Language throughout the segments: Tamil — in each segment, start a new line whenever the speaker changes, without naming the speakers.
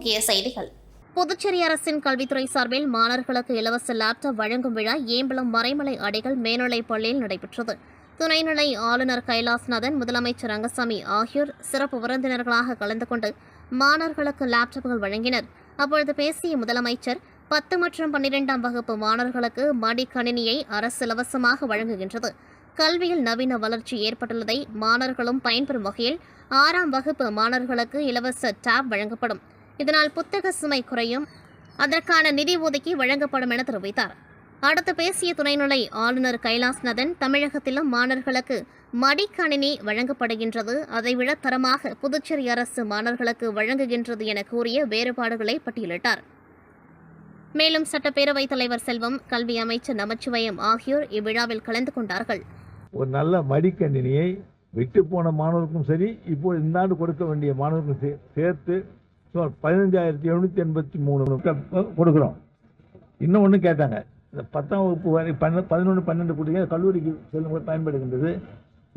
முக்கிய செய்திகள். புதுச்சேரி அரசின் கல்வித்துறை சார்பில் மாணவர்களுக்கு இலவச லேப்டாப் வழங்கும் விழா ஏம்பலம் மறைமலை அடிகள் மேல்நிலைப் பள்ளியில் நடைபெற்றது. துணைநிலை ஆளுநர் கைலாஸ்நாதன் முதலமைச்சர் ரங்கசாமி ஆகியோர் சிறப்பு விருந்தினர்களாக கலந்து கொண்டு மாணவர்களுக்கு லேப்டாப்புகள் வழங்கினர். அப்பொழுது பேசிய முதலமைச்சர் பத்து மற்றும் பன்னிரெண்டாம் வகுப்பு மாணவர்களுக்கு மடிக்கணினியை அரசு இலவசமாக வழங்குகின்றது. கல்வியில் நவீன வளர்ச்சி ஏற்பட்டுள்ளதை மாணவர்களும் பயன்பெறும் வகையில் ஆறாம் வகுப்பு மாணவர்களுக்கு இலவச டேப் வழங்கப்படும். இதனால் புத்தக சுமை குறையும். அதற்கான நிதி ஒதுக்கி வழங்கப்படும் என தெரிவித்தார். அடுத்து பேசிய துணைநிலை ஆளுநர் கைலாஸ்நாதன் தமிழகத்திலும் மாணவர்களுக்கு மடிக்கணினி வழங்கப்படுகின்றது. அதைவிட தரமாக புதுச்சேரி அரசு மாணவர்களுக்கு வழங்குகின்றது என கூறிய வேறுபாடுகளை பட்டியலிட்டார். மேலும் சட்டப்பேரவைத் தலைவர் செல்வம் கல்வி அமைச்சர் நமச்சிவயம் ஆகியோர் இவ்விழாவில் கலந்து கொண்டார்கள்.
ஒரு நல்ல மடிக்கணினியை விட்டு போன மாணவருக்கும் சரி இப்போ இந்த ஆண்டு கொடுக்க வேண்டிய மாணவருக்கும் சேர்த்து சுமார் பதினஞ்சாயிரத்தி எழுநூற்றி எண்பத்தி மூணு கொடுக்குறோம். இன்னும் ஒன்று கேட்டாங்க. இந்த பத்தாம் வகுப்பு வரை பன்ன பதினொன்று பன்னெண்டு பிள்ளைங்க கல்லூரிக்கு செல்லும் போது பயன்படுகின்றது.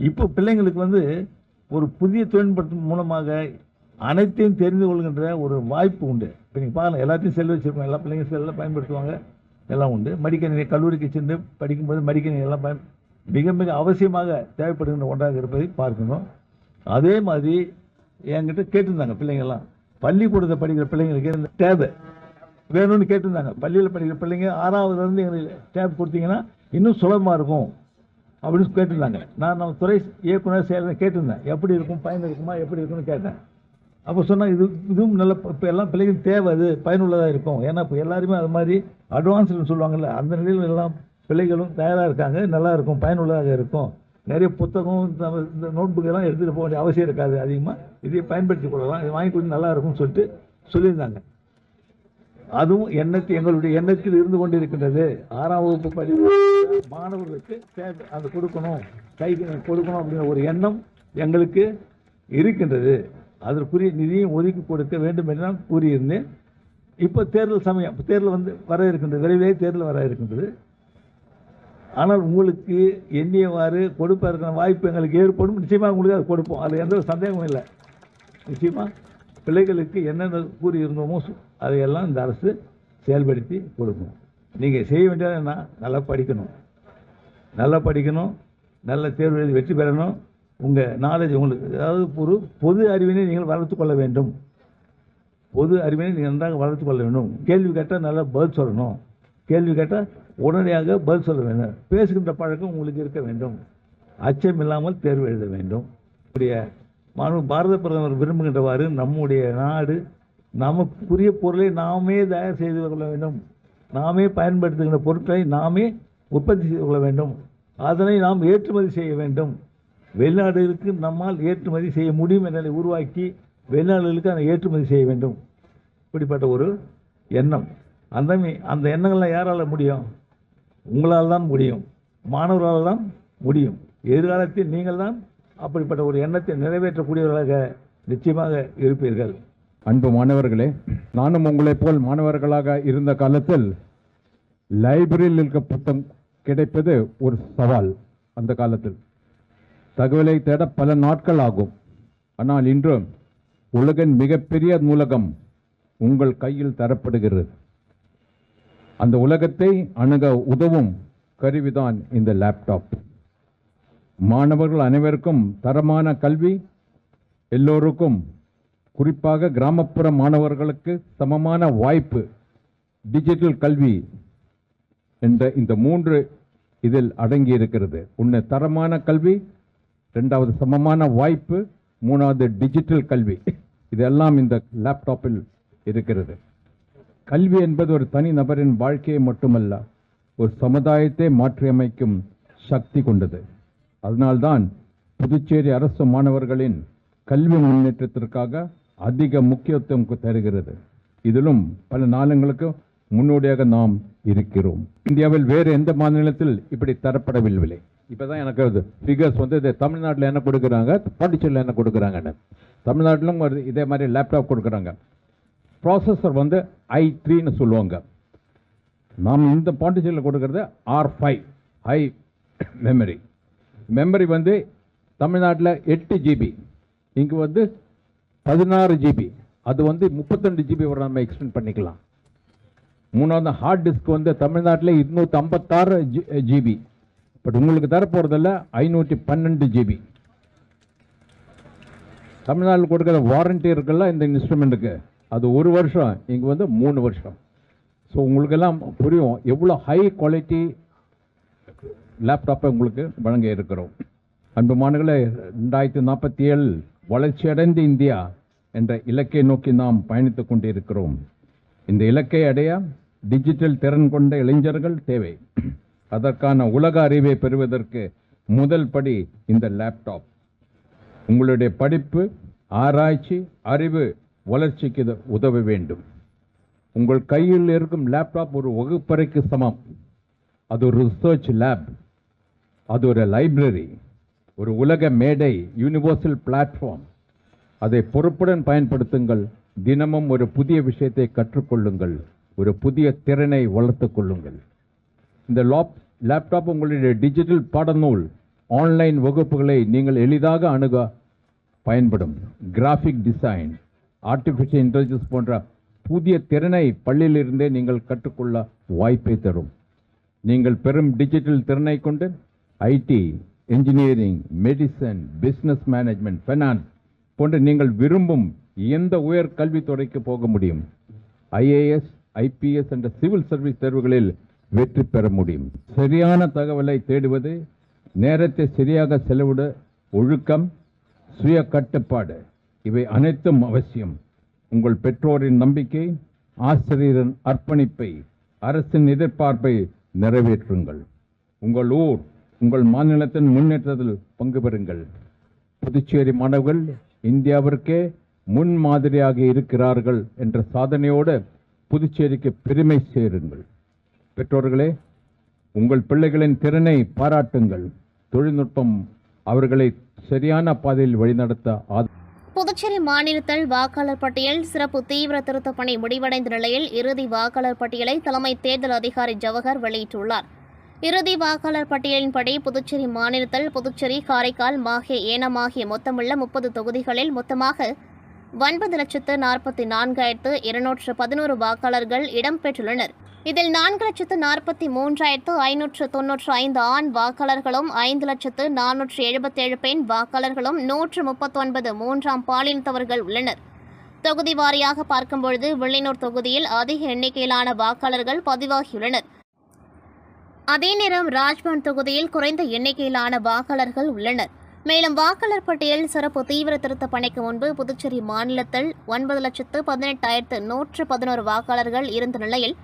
இப்போ பிள்ளைங்களுக்கு வந்து ஒரு புதிய தொழில்நுட்பத்தின் மூலமாக அனைத்தையும் தெரிந்து கொள்கின்ற ஒரு வாய்ப்பு உண்டு. இப்போ நீங்கள் பார்க்கலாம் எல்லாத்தையும் செல் வச்சுருக்கோம். எல்லா பிள்ளைங்க செல்லில் பயன்படுத்துவாங்க. எல்லாம் உண்டு. மடிக்கணினி கல்லூரிக்கு சென்று படிக்கும்போது மடிக்கணினி எல்லாம் பயன் மிக மிக அவசியமாக தேவைப்படுகின்ற ஒன்றாக இருப்பதை பார்க்கணும். அதே மாதிரி என்கிட்ட கேட்டிருந்தாங்க பிள்ளைங்கள்லாம் பள்ளிக்கூடத்தை படிக்கிற பிள்ளைங்களுக்கு இந்த டேபு வேணும்னு கேட்டிருந்தாங்க. பள்ளியில் படிக்கிற பிள்ளைங்க ஆறாவதுலேருந்து எங்களுக்கு டேப் கொடுத்தீங்கன்னா இன்னும் சுலபமாக இருக்கும் அப்படின்னு கேட்டிருந்தாங்க. நான் நம்ம துறை இயக்குனர் செயலர் கேட்டிருந்தேன். எப்படி இருக்கும் பயன் இருக்குமா எப்படி இருக்கும்னு கேட்டேன். அப்போ சொன்னால் இது இதுவும் நல்ல இப்போ எல்லாம் பிள்ளைங்களுக்கு தேவை அது பயனுள்ளதாக இருக்கும். ஏன்னா இப்போ எல்லாருமே அது மாதிரி அட்வான்ஸ்னு சொல்லுவாங்கள்ல அந்த நிலையில் எல்லாம் பிள்ளைகளும் தயாராக இருக்காங்க நல்லா இருக்கும் பயனுள்ளதாக இருக்கும். நிறைய புத்தகம் இந்த இந்த நோட்புக் எல்லாம் எடுத்துகிட்டு போக வேண்டிய அவசியம் இருக்காது அதிகமாக இதையும் பயன்படுத்தி கொள்ளலாம். இது வாங்கி கொடுத்து நல்லா இருக்கும்னு சொல்லிட்டு சொல்லியிருந்தாங்க. அதுவும் எண்ணத்தில் எங்களுடைய எண்ணத்தில் இருந்து கொண்டு இருக்கின்றது ஆறாம் வகுப்பு படி மாணவர்களுக்கு தேவை அது கொடுக்கணும். கைக்கு கொடுக்கணும் அப்படிங்கிற ஒரு எண்ணம் எங்களுக்கு இருக்கின்றது. அதற்குரிய நிதியும் ஒதுக்கி கொடுக்க வேண்டும் என்று நான் கூறியிருந்தேன். இப்போ தேர்தல் சமயம் இப்போ தேர்தல் வந்து வர இருக்கின்றது. விரைவிலே தேர்தல் வர இருக்கின்றது. ஆனால் உங்களுக்கு எண்ணியவாறு கொடுப்பதற்கான வாய்ப்பு எங்களுக்கு ஏற்படும். நிச்சயமாக உங்களுக்கு அது கொடுப்போம். அது எந்த ஒரு சந்தேகமும் இல்லை. நிச்சயமாக பிள்ளைகளுக்கு என்னென்ன கூறியிருந்தோமோ அதையெல்லாம் இந்த அரசு செயல்படுத்தி கொடுக்கும். நீங்கள் செய்ய வேண்டியது என்ன? நல்லா படிக்கணும். நல்லா படிக்கணும். நல்ல தேர்வு எழுதி வெற்றி பெறணும். உங்கள் நாலேஜ் உங்களுக்கு அதாவது ஒரு பொது அறிவினை நீங்கள் வளர்த்து கொள்ள வேண்டும். பொது அறிவினை நீங்கள் நன்றாக வளர்த்து கொள்ள வேண்டும். கேள்வி கேட்டால் நல்லா பதில் சொல்லணும். கேள்வி கேட்டால் உடனடியாக பதில் சொல்ல வேண்டும். பேசுகின்ற பழக்கம் உங்களுக்கு இருக்க வேண்டும். அச்சம் இல்லாமல் தேர்வு எழுத வேண்டும். நம்முடைய மாணவர் பாரத பிரதமர் விரும்புகின்றவாறு நம்முடைய நாடு நமக்குரிய பொருளை நாமே தயார் செய்து கொள்ள வேண்டும். நாமே பயன்படுத்துகின்ற பொருட்களை நாமே உற்பத்தி செய்து கொள்ள வேண்டும். அதனை நாம் ஏற்றுமதி செய்ய வேண்டும். வெளிநாடுகளுக்கு நம்மால் ஏற்றுமதி செய்ய முடியும் என்ற உருவாக்கி வெளிநாடுகளுக்கு அதை ஏற்றுமதி செய்ய வேண்டும். இப்படிப்பட்ட ஒரு எண்ணம். அந்த அந்த எண்ணங்கள்லாம் யாரால முடியும்? உங்களால் தான் முடியும். மாணவர்களால் தான் முடியும். எதிர்காலத்தில் நீங்கள் தான் அப்படிப்பட்ட ஒரு எண்ணத்தை நிறைவேற்றக்கூடியவர்களாக நிச்சயமாக இருப்பீர்கள்.
அன்பு மாணவர்களே நானும் உங்களைப் போல் மாணவர்களாக இருந்த காலத்தில் லைப்ரரியில் இருக்க புத்தகம் கிடைப்பது ஒரு சவால் அந்த காலத்தில். தகவலை தேட பல நாட்கள் ஆகும். ஆனால் இன்று உலகின் மிகப்பெரிய நூலகம் உங்கள் கையில் தரப்படுகிறது. அந்த உலகத்தை அணுக உதவும் கருவிதான் இந்த லேப்டாப் மாணவர்கள் அனைவருக்கும் தரமான கல்வி எல்லோருக்கும் குறிப்பாக கிராமப்புற மாணவர்களுக்கு சமமான வாய்ப்பு டிஜிட்டல் கல்வி என்ற இந்த மூன்று இதில் அடங்கி இருக்கிறது ஒன்று தரமான கல்வி ரெண்டாவது சமமான வாய்ப்பு மூணாவது டிஜிட்டல் கல்வி. இதெல்லாம் இந்த லேப்டாப்பில் இருக்கிறது. கல்வி என்பது ஒரு தனி நபரின் வாழ்க்கையை மட்டுமல்ல ஒரு சமுதாயத்தை மாற்றியமைக்கும் சக்தி கொண்டது. அதனால்தான் புதுச்சேரி அரசு மாணவர்களின் கல்வி முன்னேற்றத்திற்காக அதிக முக்கியத்துவம் தருகிறது. இதிலும் பல நாளங்களுக்கு முன்னோடியாக நாம் இருக்கிறோம். இந்தியாவில் வேறு எந்த மாநிலத்தில் இப்படி தரப்படவில்லை. இப்பதான் எனக்கு அது ஃபிகர்ஸ் வந்து இது தமிழ்நாட்டில் என்ன கொடுக்குறாங்க பாண்டிச்சேரியில் என்ன கொடுக்குறாங்கன்னு. தமிழ்நாட்டிலும் இதே மாதிரி லேப்டாப் கொடுக்குறாங்க. ப்ராசஸர் வந்து ஐ த்ரீன்னு சொல்லுவாங்க. நாம் இந்த பாண்டிச்சேரியில் கொடுக்கறது R five high memory memory வந்து தமிழ்நாட்டில் எட்டு ஜிபி இங்கே வந்து பதினாறு ஜிபி அது வந்து முப்பத்தெண்டு ஜிபி வரை நம்ம எக்ஸ்டெண்ட் பண்ணிக்கலாம். மூணாவது ஹார்ட் டிஸ்க் வந்து தமிழ்நாட்டில் இருநூற்றி ஐம்பத்தாறு ஜிபி பட் eh, உங்களுக்கு தரப்போகிறதில்ல ஐநூற்றி பன்னெண்டு ஜிபி தமிழ்நாட்டில் கொடுக்குற வாரண்டி இருக்குல்ல இந்த இன்ஸ்ட்ருமெண்ட்டுக்கு அது ஒரு வருஷம் இங்கே வந்து மூணு வருஷம். ஸோ உங்களுக்கெல்லாம் புரியும் எவ்வளோ ஹை குவாலிட்டி லேப்டாப்பை உங்களுக்கு வழங்க இருக்கிறோம். அன்பு மாணவர்களே ரெண்டாயிரத்தி நாற்பத்தி ஏழு வளர்ச்சியடைந்த இந்தியா என்ற இலக்கை நோக்கி நாம் பயணித்துக்கொண்டு இருக்கிறோம் இந்த இலக்கை அடைய டிஜிட்டல் திறன் கொண்ட இளைஞர்கள் தேவை. அதற்கான உலக அறிவை பெறுவதற்கு முதல் படி இந்த லேப்டாப் உங்களுடைய படிப்பு ஆராய்ச்சி அறிவு வளர்ச்சிக்கு உதவ வேண்டும். உங்கள் கையில் இருக்கும் லேப்டாப் ஒரு வகுப்பறைக்கு சமம். அது ஒரு ரிசர்ச் லேப் அது ஒரு லைப்ரரி ஒரு உலக மேடை யூனிவர்சல் பிளாட்ஃபார்ம் அதை பொறுப்புடன் பயன்படுத்துங்கள். தினமும் ஒரு புதிய விஷயத்தை கற்றுக்கொள்ளுங்கள். ஒரு புதிய திறனை வளர்த்துக்கொள்ளுங்கள் இந்த லாப் லேப்டாப் உங்களுடைய டிஜிட்டல் பாடநூல். ஆன்லைன் வகுப்புகளை நீங்கள் எளிதாக அணுக பயன்படும். கிராஃபிக் டிசைன் ஆர்டிஃபிஷியல் இன்டெலிஜென்ஸ் போன்ற புதிய திறனை பள்ளியிலிருந்தே நீங்கள் கற்றுக்கொள்ள வாய்ப்பை தரும். நீங்கள் பெரும் டிஜிட்டல் திறனை கொண்டு IT engineering medicine business management finance போன்ற நீங்கள் விரும்பும் எந்த உயர் கல்வித்துறைக்கு போக முடியும்? ஐஏஎஸ் ஐபிஎஸ் என்ற சிவில் சர்வீஸ் தேர்வுகளில் வெற்றி பெற முடியும். சரியான தகவலை தேடுவது நேரத்தை சரியாக செலவிட ஒழுக்கம் சுய கட்டுப்பாடு இவை அனைத்தும் அவசியம். உங்கள் பெற்றோரின் நம்பிக்கை ஆசிரியரின் அர்ப்பணிப்பை அரசின் எதிர்பார்ப்பை நிறைவேற்றுங்கள். உங்கள் ஊர் உங்கள் மாநிலத்தின் முன்னேற்றத்தில் பங்கு பெறுங்கள். புதுச்சேரி மாணவர்கள் இந்தியாவிற்கே முன் மாதிரியாக இருக்கிறார்கள் என்ற சாதனையோடு புதுச்சேரிக்கு பெருமை சேருங்கள். பெற்றோர்களே உங்கள் பிள்ளைகளின் திறனை பாராட்டுங்கள். தொழில்நுட்பம் அவர்களை சரியான பாதையில் வழிநடத்த ஆதரவு
புதுச்சேரி மாநிலத்தில் வாக்காளர் பட்டியல் சிறப்பு தீவிர திருத்தப் பணி முடிவடைந்த நிலையில் இறுதி வாக்காளர் பட்டியலை தலைமை தேர்தல் அதிகாரி ஜவஹர் வெளியிட்டுள்ளார். இறுதி வாக்காளர் பட்டியலின்படி புதுச்சேரி மாநிலத்தில் புதுச்சேரி காரைக்கால் மாஹே ஏனம் ஆகிய மொத்தமுள்ள முப்பது தொகுதிகளில் மொத்தமாக ஒன்பது லட்சத்து நாற்பத்தி நான்காயிரத்து இருநூற்று பதினோரு வாக்காளர்கள் இடம்பெற்றுள்ளனர். இதில் நான்கு லட்சத்து நாற்பத்தி மூன்றாயிரத்து ஐநூற்று தொன்னூற்று ஐந்து ஆண் வாக்காளர்களும் ஐந்து லட்சத்து நானூற்று எழுபத்தேழு பெண் வாக்காளர்களும் நூற்று முப்பத்தொன்பது மூன்றாம் பாலினத்தவர்கள் உள்ளனர். தொகுதி வாரியாக பார்க்கும்பொழுது வில்லியனூர் தொகுதியில் அதிக எண்ணிக்கையிலான வாக்காளர்கள் பதிவாகியுள்ளனர். அதே நேரம் ராஜ்பவன் தொகுதியில் குறைந்த எண்ணிக்கையிலான வாக்காளர்கள் உள்ளனர். மேலும் வாக்காளர் பட்டியல் சிறப்பு தீவிர திருத்த பணிக்கு முன்பு புதுச்சேரி மாநிலத்தில் ஒன்பது லட்சத்து பதினெட்டாயிரத்து நூற்று பதினோரு வாக்காளர்கள் இருந்த நிலையில்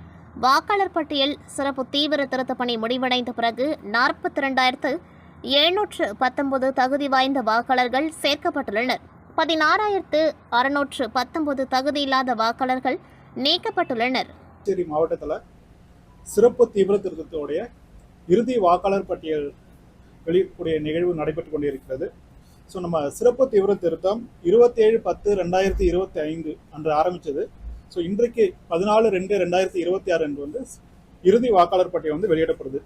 வாக்காளர் பட்டியல் சிறப்பு தீவிர திருத்த பணி முடிவடைந்த பிறகு நாற்பத்தி ரெண்டாயிரத்து எழுநூற்று பத்தொன்பது தகுதி வாய்ந்த வாக்காளர்கள் சேர்க்கப்பட்டுள்ளனர். பதினாறாயிரத்து அறுநூற்று பத்தொன்பது தகுதியில்லாத வாக்காளர்கள் நீக்கப்பட்டுள்ளனர்.
புதுச்சேரி மாவட்டத்தில் சிறப்பு தீவிர திருத்தத்தோடைய இறுதி வாக்காளர் பட்டியல் வெளியிடக்கூடிய நிகழ்வு நடைபெற்று கொண்டிருக்கிறது. ஸோ நம்ம சிறப்பு தீவிர திருத்தம் இருபத்தேழு பத்து ரெண்டாயிரத்தி இருபத்தி ஐந்து அன்று ஆரம்பித்தது ஸோ இன்றைக்கு பதினாலு ரெண்டு ரெண்டாயிரத்தி இருபத்தி ஆறு என்று வந்து இறுதி வாக்காளர் பட்டியல் வந்து வெளியிடப்படுது.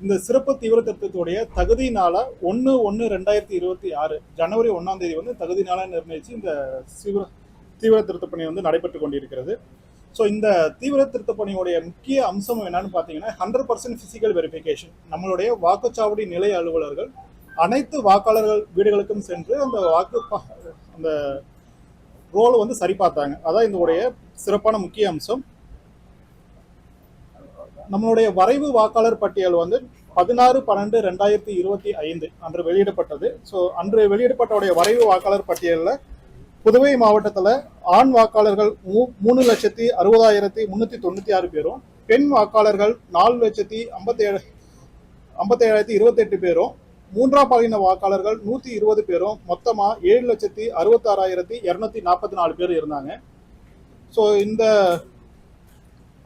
இந்த சிறப்பு தீவிர திருத்தத்துடைய தகுதி நாளா ஒன்று ஒன்று ரெண்டாயிரத்தி இருபத்தி ஆறு ஜனவரி ஒன்றாம் தேதி வந்து தகுதி நாளாக நிர்ணயித்து இந்த தீவிர தீவிர திருத்த பணி வந்து நடைபெற்று கொண்டிருக்கிறது. ஸோ இந்த தீவிர திருத்த பணியுடைய முக்கிய அம்சம் என்னன்னு பார்த்தீங்கன்னா ஹண்ட்ரட் பர்சன்ட் ஃபிசிக்கல் வெரிஃபிகேஷன் நம்மளுடைய வாக்குச்சாவடி நிலை அலுவலர்கள் அனைத்து வாக்காளர்கள் வீடுகளுக்கும் சென்று அந்த வாக்கு அந்த ரோலை வந்து சரி பார்த்தாங்க அதான் இதனுடைய சிறப்பான முக்கிய அம்சம். நம்மளுடைய வரைவு வாக்காளர் பட்டியல் வந்து பதினாறு பன்னெண்டு ரெண்டாயிரத்தி இருபத்தி ஐந்து அன்று வெளியிடப்பட்டது. ஸோ அன்று வெளியிடப்பட்டவுடைய வரைவு வாக்காளர் பட்டியலில் புதுவை மாவட்டத்தில் ஆண் வாக்காளர்கள் மூ மூணு லட்சத்தி அறுபதாயிரத்தி முந்நூற்றி தொண்ணூற்றி ஆறு பேரும் பெண் வாக்காளர்கள் நாலு லட்சத்தி ஐம்பத்தேழு ஐம்பத்தேழாயிரத்தி இருபத்தெட்டு பேரும் மூன்றாம் பாலின வாக்காளர்கள் நூற்றி இருபது பேரும் மொத்தமாக ஏழு லட்சத்தி அறுபத்தாறாயிரத்தி இரநூத்தி நாற்பத்தி நாலு பேர் இருந்தாங்க. ஸோ இந்த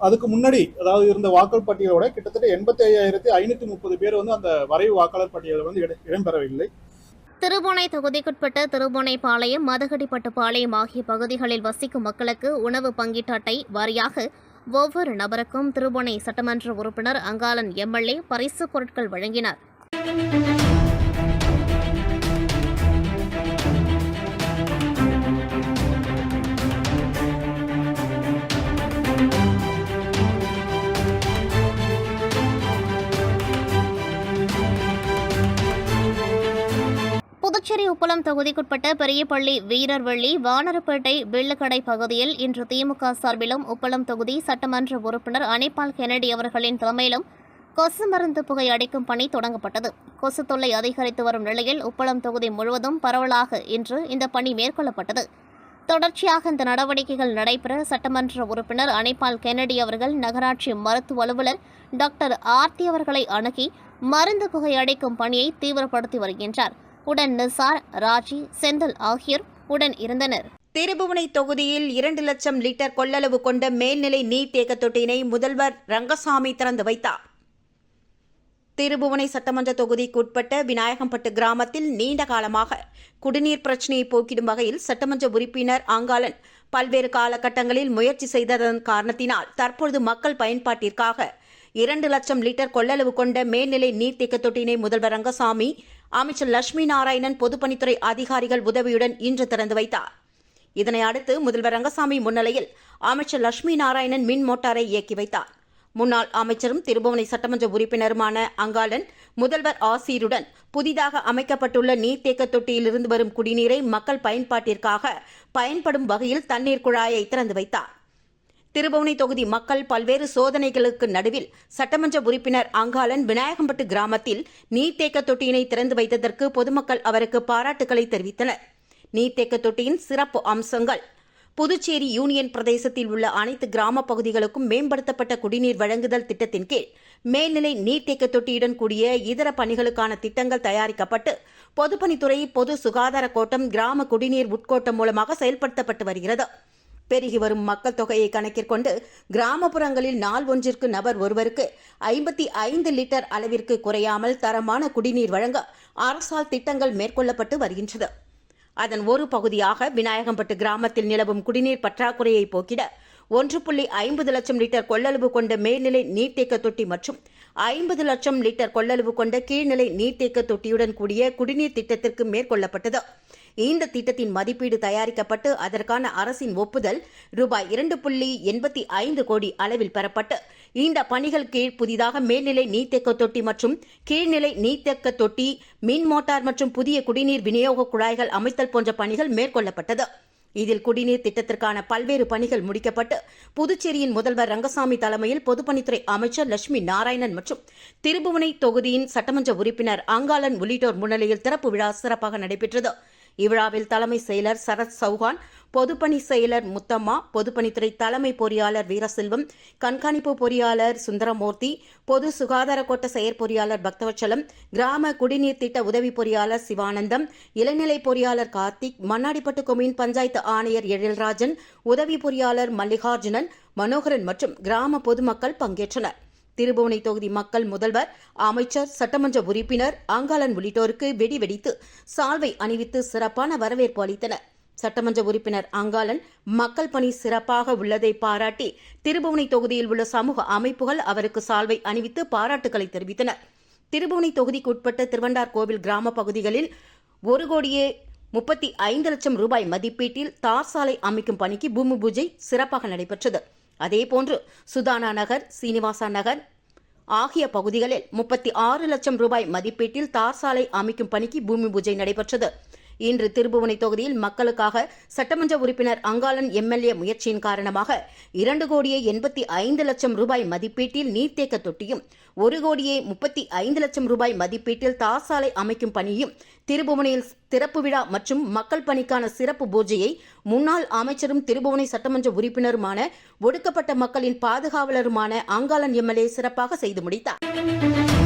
அதுக்கு முன்னாடி அதாவது இருந்த வாக்காளர் பட்டியலோட கிட்டத்தட்ட எண்பத்தி ஐயாயிரத்தி ஐநூற்றி முப்பது பேர் வந்து அந்த வரைவு வாக்காளர் பட்டியலில் வந்து இட- இடம்பெறவில்லை.
திருபுனை தொகுதிக்குட்பட்ட திருபுவனைப்பாளையம் மதகடிப்பட்டுப்பாளையம் ஆகிய பகுதிகளில் வசிக்கும் மக்களுக்கு உணவு பங்கீட்டு அட்டை வாரியாக ஒவ்வொரு நபருக்கும் திருபுனை சட்டமன்ற உறுப்பினர் அங்காளன் எம்எல்ஏ பரிசுப் பொருட்கள் வழங்கினார். உப்பளம் தொகுதிக்குட்பட்ட பெரியபள்ளி வீரர்வள்ளி வானரப்பேட்டை வெள்ளக்கடை பகுதியில் இன்று திமுக சார்பிலும் உப்பளம் தொகுதி சட்டமன்ற உறுப்பினர் அனிபால் கெனடி அவர்களின் தலைமையிலும் கொசு மருந்து புகை அடிக்கும் பணி தொடங்கப்பட்டது. கொசு தொல்லை அதிகரித்து வரும் நிலையில் உப்பளம் தொகுதி முழுவதும் பரவலாக இன்று இந்த பணி மேற்கொள்ளப்பட்டது. தொடர்ச்சியாக இந்த நடவடிக்கைகள் நடைபெற சட்டமன்ற உறுப்பினர் அனிபால் கெனடி அவர்கள் நகராட்சி மருத்துவ அலுவலர் டாக்டர் ஆர்த்தி அவர்களை அணுகி மருந்து புகை அடைக்கும் பணியை தீவிரப்படுத்தி வருகின்றார். உடன் நிசார் ராஜி செந்தில் ஆகியோர் உடன் இருந்தனர்.
திருபுவனை தொகுதியில் இரண்டு லட்சம் லிட்டர் கொள்ளளவு கொண்ட மேல்நிலை நீர்த்தேக்க தொட்டியினை முதல்வர் ரங்கசாமி திறந்து வைத்தார். திருபுவனை சட்டமன்ற தொகுதிக்குட்பட்ட விநாயகம்பட்டு கிராமத்தில் நீண்ட காலமாக குடிநீர் பிரச்சினையை போக்கிடும் வகையில் சட்டமன்ற உறுப்பினர் ஆங்காலன் பல்வேறு காலகட்டங்களில் முயற்சி செய்ததன் காரணத்தினால் தற்பொழுது மக்கள் பயன்பாட்டிற்காக இரண்டு லட்சம் லிட்டர் கொள்ளளவு கொண்ட மேல்நிலை நீர்த்தேக்க தொட்டியினை முதல்வர் ரங்கசாமி அமைச்சர் லட்சுமி நாராயணன் பொதுப்பணித்துறை அதிகாரிகள் உதவியுடன் இன்று திறந்து வைத்தார். இதனை அடுத்து முதல்வர் ரங்கசாமி முன்னிலையில் அமைச்சர் லட்சுமி நாராயணன் மின் மோட்டாரை இயக்கி வைத்தார். முன்னாள் அமைச்சரும் திருபுவனை சட்டமன்ற உறுப்பினருமான அங்காளன் முதல்வர் ஆசீருடன் புதிதாக அமைக்கப்பட்டுள்ள நீர்த்தேக்க தொட்டியிலிருந்து வரும் குடிநீரை மக்கள் பயன்பாட்டிற்காக பயன்படும் வகையில் தண்ணீர் குழாயை திறந்து வைத்தார். திருபுவனை தொகுதி மக்கள் பல்வேறு சோதனைகளுக்கு நடுவில் சட்டமன்ற உறுப்பினர் அங்காளன் விநாயகம்பட்டு கிராமத்தில் நீர்த்தேக்க தொட்டியினை திறந்து வைத்ததற்கு பொதுமக்கள் அவருக்கு பாராட்டுகளை தெரிவித்தனர். நீர்த்தேக்க தொட்டியின் சிறப்பு அம்சங்கள் புதுச்சேரி யூனியன் பிரதேசத்தில் உள்ள அனைத்து கிராம பகுதிகளுக்கும் மேம்படுத்தப்பட்ட குடிநீர் வழங்குதல் திட்டத்தின் கீழ் மேல்நிலை நீர்த்தேக்க தொட்டியுடன் கூடிய இதர பணிகளுக்கான திட்டங்கள் தயாரிக்கப்பட்டு பொதுப்பணித்துறை பொது சுகாதார கோட்டம் கிராம குடிநீர் உட்கோட்டம் மூலமாக செயல்படுத்தப்பட்டு வருகிறது. பெருகி வரும் மக்கள் தொகையை கணக்கிற்கொண்டு கிராமப்புறங்களில் நாள் ஒன்றிற்கு நபர் ஒருவருக்கு ஐம்பத்தி ஐந்து லிட்டர் அளவிற்கு குறையாமல் தரமான குடிநீர் வழங்க அரசால் திட்டங்கள் மேற்கொள்ளப்பட்டு வருகின்றது. அதன் ஒரு பகுதியாக விநாயகம்பட்டு கிராமத்தில் நிலவும் குடிநீர் பற்றாக்குறையை போக்கிட ஒன்று புள்ளி ஐம்பது லட்சம் லிட்டர் கொள்ளளவு கொண்ட மேல்நிலை நீர்த்தேக்க தொட்டி மற்றும் ஐம்பது லட்சம் லிட்டர் கொள்ளளவு கொண்ட கீழ்நிலை நீர்த்தேக்க தொட்டியுடன் கூடிய குடிநீர் திட்டத்திற்கு மேற்கொள்ளப்பட்டது. இந்த திட்டத்தின் மதிப்பீடு தயாரிக்கப்பட்டு அதற்கான அரசின் ஒப்புதல் ரூபாய் இரண்டு புள்ளி எண்பத்தி ஐந்து கோடி அளவில் பெறப்பட்டு இந்த பணிகள் கீழ் புதிதாக மேல்நிலை நீர்த்தேக்க தொட்டி மற்றும் கீழ்நிலை நீர்த்தேக்க தொட்டி மின் மோட்டார் மற்றும் புதிய குடிநீர் விநியோக குழாய்கள் அமைத்தல் போன்ற பணிகள் மேற்கொள்ளப்பட்டது. இதில் குடிநீர் திட்டத்திற்கான பல்வேறு பணிகள் முடிக்கப்பட்டு புதுச்சேரியின் முதல்வர் ரங்கசாமி தலைமையில் பொதுப்பணித்துறை அமைச்சர் லட்சுமி நாராயணன் மற்றும் திருபுவனை தொகுதியின் சட்டமன்ற உறுப்பினர் அங்காளன் உள்ளிட்டோர் முன்னிலையில் திறப்பு விழா சிறப்பாக நடைபெற்றது. இவ்விழாவில் தலைமை செயலர் சரத் சௌஹான் பொதுப்பணி செயலர் முத்தம்மா பொதுப்பணித்துறை தலைமை பொறியாளர் வீரசெல்வம் கண்காணிப்பு பொறியாளர் சுந்தரமூர்த்தி பொது சுகாதார கோட்ட செயற்பொறியாளர் பக்தவச்சலம் கிராம குடிநீர் திட்ட உதவி பொறியாளர் சிவானந்தம் இளநிலை பொறியாளர் கார்த்திக் மண்ணாடிப்பட்டு கொம்யூன் பஞ்சாயத்து ஆணையர் எழில்ராஜன் உதவி பொறியாளர் மல்லிகார்ஜுனன் மனோகரன் மற்றும் கிராம பொதுமக்கள் பங்கேற்றனர். திருபுவனை தொகுதி மக்கள் முதல்வர் அமைச்சர் சட்டமன்ற உறுப்பினர் அங்காளன் உள்ளிட்டோருக்கு வெடி வெடித்து சால்வை அணிவித்து சிறப்பான வரவேற்பு அளித்தனர். சட்டமன்ற உறுப்பினர் அங்காளன் மக்கள் பணி சிறப்பாக உள்ளதை பாராட்டி திருபுவனை தொகுதியில் உள்ள சமூக அமைப்புகள் அவருக்கு சால்வை அணிவித்து பாராட்டுகளை தெரிவித்தனர். திருபுவனை தொகுதிக்குட்பட்ட திருவண்டார் கோவில் கிராம பகுதிகளில் ஒரு கோடியே முப்பத்தி ஐந்து லட்சம் ரூபாய் மதிப்பீட்டில் தார் சாலை அமைக்கும் பணிக்கு பூமி பூஜை சிறப்பாக நடைபெற்றது. அதேபோன்று சுதானா நகர் சீனிவாசா நகர் ஆகிய பகுதிகளில் முப்பத்தி ஆறு லட்சம் ரூபாய் மதிப்பீட்டில் தார் சாலை அமைக்கும் பணிக்கு பூமி பூஜை நடைபெற்றது. இன்று திருபுவனை தொகுதியில் மக்களுக்காக சட்டமன்ற உறுப்பினர் அங்காளன் எம்எல்ஏ முயற்சியின் காரணமாக இரண்டு கோடியே எண்பத்தி ஐந்து லட்சம் ரூபாய் மதிப்பீட்டில் நீர்த்தேக்க தொட்டியும் ஒரு கோடியே முப்பத்தி ஐந்து லட்சம் ரூபாய் மதிப்பீட்டில் தாசாலை அமைக்கும் பணியும் திருபுவனையில் திறப்பு விழா மற்றும் மக்கள் பணிக்கான சிறப்பு பூஜையை முன்னாள் அமைச்சரும் திருபுவனை சட்டமன்ற உறுப்பினருமான ஒடுக்கப்பட்ட மக்களின் பாதுகாவலருமான அங்காளன் எம்எல்ஏ சிறப்பாக செய்து முடித்தார்.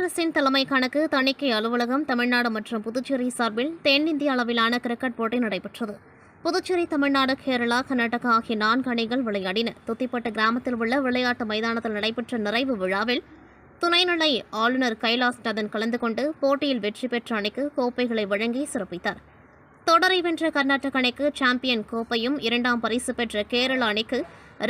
அரசின் தலைமை கணக்கு தணிக்கை அலுவலகம் தமிழ்நாடு மற்றும் புதுச்சேரி சார்பில் தென்னிந்திய அளவிலான கிரிக்கெட் போட்டி நடைபெற்றது. புதுச்சேரி தமிழ்நாடு கேரளா கர்நாடகா ஆகிய நான்கு அணிகள் விளையாடின. துத்திப்பட்டு கிராமத்தில் உள்ள விளையாட்டு மைதானத்தில் நடைபெற்ற நிறைவு விழாவில் துணைநிலை ஆளுநர் கைலாஸ் நதன் கலந்து கொண்டு போட்டியில் வெற்றி பெற்ற அணிக்கு கோப்பைகளை வழங்கி சிறப்பித்தார். தொடரை வென்ற கர்நாடக அணிக்கு சாம்பியன் கோப்பையும் இரண்டாம் பரிசு பெற்ற கேரள அணிக்கு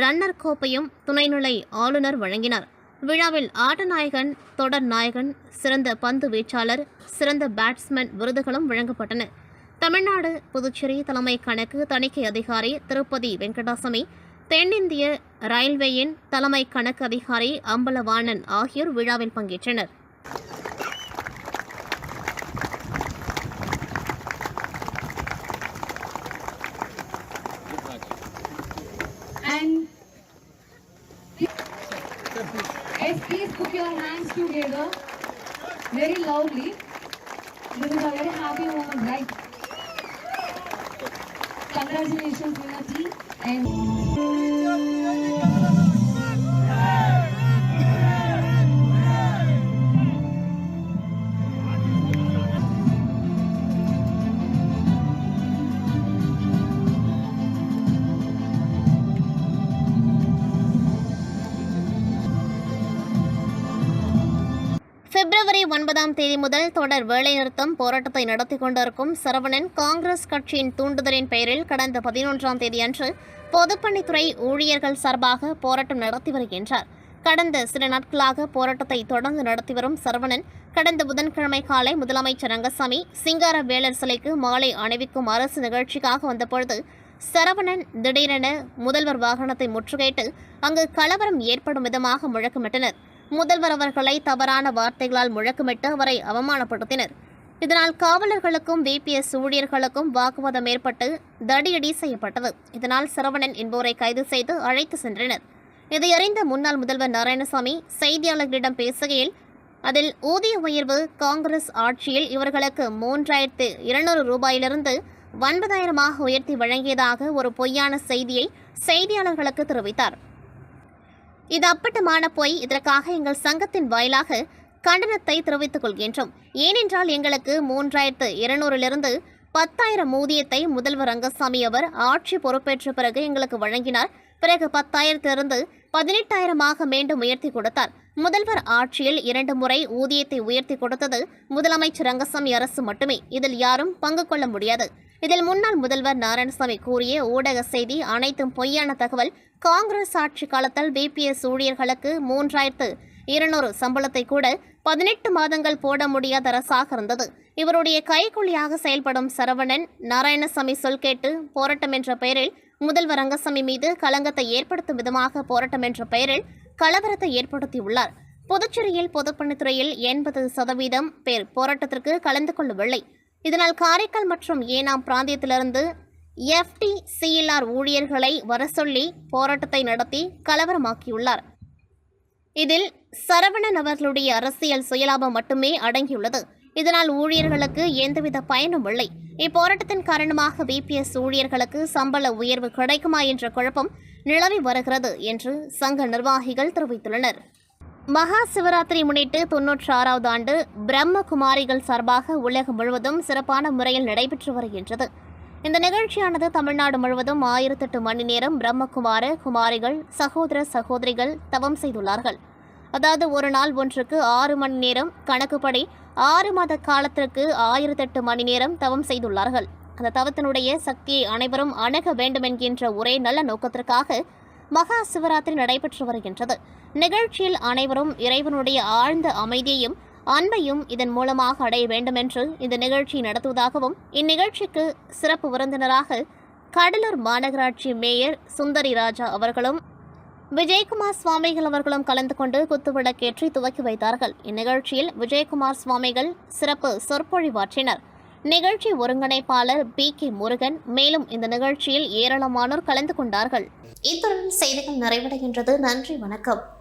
ரன்னர் கோப்பையும் துணைநிலை ஆளுநர் வழங்கினார். விழாவில் ஆட்டநாயகன் தொடர் நாயகன் சிறந்த பந்து வீச்சாளர் சிறந்த பேட்ஸ்மேன் விருதுகளும் வழங்கப்பட்டன. தமிழ்நாடு புதுச்சேரி தலைமை கணக்கு தணிக்கை அதிகாரி திருப்பதி வெங்கடாசமி தென்னிந்திய ரயில்வேயின் தலைமை கணக்கு அதிகாரி அம்பலவாணன் ஆகியோர் விழாவில் பங்கேற்றனர்.
Happy moment, right? Congratulations, Vinati. And
ஒன்பதாம் தேதி முதல் தொடர் வேலைநிறுத்தம் போராட்டத்தை நடத்தி கொண்டிருக்கும் சரவணன் காங்கிரஸ் கட்சியின் தூண்டுதலின் பெயரில் கடந்த பதினொன்றாம் தேதியன்று பொதுப்பணித்துறை ஊழியர்கள் சார்பாக போராட்டம் நடத்தி வருகின்றார். கடந்த சில நாட்களாக போராட்டத்தை தொடர்ந்து நடத்தி வரும் சரவணன் கடந்த புதன்கிழமை காலை முதலமைச்சர் ரங்கசாமி சிங்கார வேலர் சிலைக்கு மாலை அணிவிக்கும் அரசு நிகழ்ச்சிக்காக வந்தபொழுது சரவணன் திடீரென முதல்வர் வாகனத்தை முற்றுகையிட்டு அங்கு கலவரம் ஏற்படும் விதமாக முழக்கமிட்டனர். முதல்வர் அவர்களை தவறான வார்த்தைகளால் முழக்கமிட்டு அவரை அவமானப்படுத்தினர். இதனால் காவலர்களுக்கும் விபிஎஸ் ஊழியர்களுக்கும் வாக்குவாதம் ஏற்பட்டு தடியடி செய்யப்பட்டது. இதனால் சரவணன் என்போரை கைது செய்து அழைத்து சென்றனர். இதையறிந்த முன்னாள் முதல்வர் நாராயணசாமி செய்தியாளர்களிடம் பேசுகையில் அதில் ஊதிய உயர்வு காங்கிரஸ் ஆட்சியில் இவர்களுக்கு மூன்றாயிரத்து இருநூறு ரூபாயிலிருந்து ஒன்பதாயிரமாக உயர்த்தி வழங்கியதாக ஒரு பொய்யான செய்தியை செய்தியாளர்களுக்கு தெரிவித்தார். இது அப்பட்டமான பொய். இதற்காக எங்கள் சங்கத்தின் வாயிலாக கண்டனத்தை தெரிவித்துக் கொள்கின்றோம். ஏனென்றால் எங்களுக்கு மூன்றாயிரத்து இருநூறிலிருந்து பத்தாயிரம் ஊதியத்தை முதல்வர் ரங்கசாமி அவர் ஆட்சி பொறுப்பேற்ற பிறகு எங்களுக்கு வழங்கினார். பிறகு பத்தாயிரத்திலிருந்து பதினெட்டாயிரமாக மீண்டும் உயர்த்தி கொடுத்தார். முதல்வர் ஆட்சியில் இரண்டு முறை ஊதியத்தை உயர்த்தி கொடுத்தது முதலமைச்சர் ரங்கசாமி அரசு மட்டுமே. இதில் யாரும் பங்கு கொள்ள முடியாது. இதில் முன்னாள் முதல்வர் நாராயணசாமி கூறிய ஊடக செய்தி அனைத்தும் பொய்யான தகவல். காங்கிரஸ் ஆட்சி காலத்தில் பிபிஎஸ் ஊழியர்களுக்கு மூன்றாயிரத்து இருநூறு சம்பளத்தை கூட பதினெட்டு மாதங்கள் போட முடியாத அரசாக இருந்தது. இவருடைய கைக்கூலியாக செயல்படும் சரவணன் நாராயணசாமி சொல் கேட்டு போராட்டம் என்ற பெயரில் முதல்வர் ரங்கசாமி மீது களங்கத்தை ஏற்படுத்தும் விதமாக போராட்டம் என்ற பெயரில் கலவரத்தை ஏற்படுத்தியுள்ளார். புதுச்சேரியில் பொதுப்பணித்துறையில் எண்பது சதவீதம் பேர் போராட்டத்திற்கு கலந்து கொள்ளவில்லை. இதனால் காரைக்கால் மற்றும் ஏனாம் பிராந்தியத்திலிருந்து எஃப்டி சிஎல்ஆர் ஊழியர்களை வர சொல்லி போராட்டத்தை நடத்தி கலவரமாக்கியுள்ளார். இதில் சரவணன் அவர்களுடைய அரசியல் சுயலாபம் மட்டுமே அடங்கியுள்ளது. இதனால் ஊழியர்களுக்கு எந்தவித பயனும் இல்லை. இப்போராட்டத்தின் காரணமாக பிபிஎஸ் ஊழியர்களுக்கு சம்பள உயர்வு கிடைக்குமா என்ற குழப்பம் நிலவி வருகிறது என்று சங்க நிர்வாகிகள் தெரிவித்துள்ளனர். மகா சிவராத்திரி முன்னிட்டு தொன்னூற்றி ஆறாவது ஆண்டு பிரம்ம குமாரிகள் சார்பாக உலகம் முழுவதும் சிறப்பான முறையில் நடைபெற்று வருகின்றது. இந்த நிகழ்ச்சியானது தமிழ்நாடு முழுவதும் ஆயிரத்தெட்டு மணி நேரம் பிரம்மகுமார குமாரிகள் சகோதர சகோதரிகள் தவம் செய்துள்ளார்கள். அதாவது ஒரு நாள் ஒன்றுக்கு ஆறு மணி நேரம் கணக்குப்படி ஆறு மாத காலத்திற்கு ஆயிரத்தெட்டு மணி நேரம் தவம் செய்துள்ளார்கள். அந்த தவத்தினுடைய சக்தியை அனைவரும் அணுக வேண்டும் என்கின்ற ஒரே நல்ல நோக்கத்திற்காக மகா சிவராத்திரி நடைபெற்று வருகின்றது. நிகழ்ச்சியில் அனைவரும் இறைவனுடைய ஆழ்ந்த அமைதியையும் அன்பையும் இதன் மூலமாக அடைய வேண்டுமென்று இந்த நிகழ்ச்சி நடத்துவதாகவும் இந்நிகழ்ச்சிக்கு சிறப்பு விருந்தினராக கடலூர் மாநகராட்சி மேயர் சுந்தரி ராஜா அவர்களும் விஜயகுமார் சுவாமிகள் அவர்களும் கலந்து கொண்டு குத்துவிளக்கேற்றி துவக்கி வைத்தார்கள். இந்நிகழ்ச்சியில் விஜயகுமார் சுவாமிகள் சிறப்பு சொற்பொழிவாற்றினர். நிகழ்ச்சி ஒருங்கிணைப்பாளர் பி கே முருகன் மேலும் இந்த நிகழ்ச்சியில் ஏராளமானோர் கலந்து கொண்டார்கள். இத்துடன் செய்திகள் நிறைவடைகின்றது. நன்றி வணக்கம்.